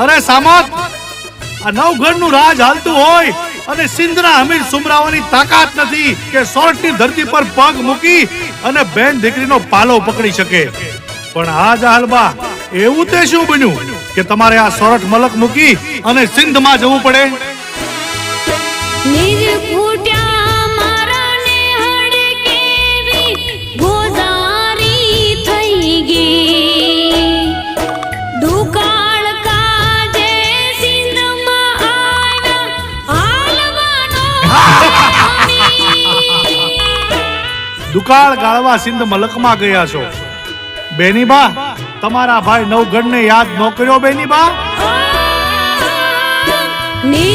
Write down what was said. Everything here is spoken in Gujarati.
અરે સામત, આ નવગઢનું રાજ હાલતું હોય અને સિંધના અમીર સુમરાઓની તાકાત નથી કે સોરઠની ધરતી પર પગ મૂકી અને બેન દીકરીનો પાલો પકડી શકે. પણ આ જાહલબા એવું તે શું બન્યું કે તમારે આ સોરઠ મલક મૂકી અને સિંધમાં જવું પડે? દુકાળ ગાળવા સિંધ મલકમાં ગયા છો બેનીબા તમારા ભાઈ નવગઢને યાદ ન કર્યો બેનીબા નિજ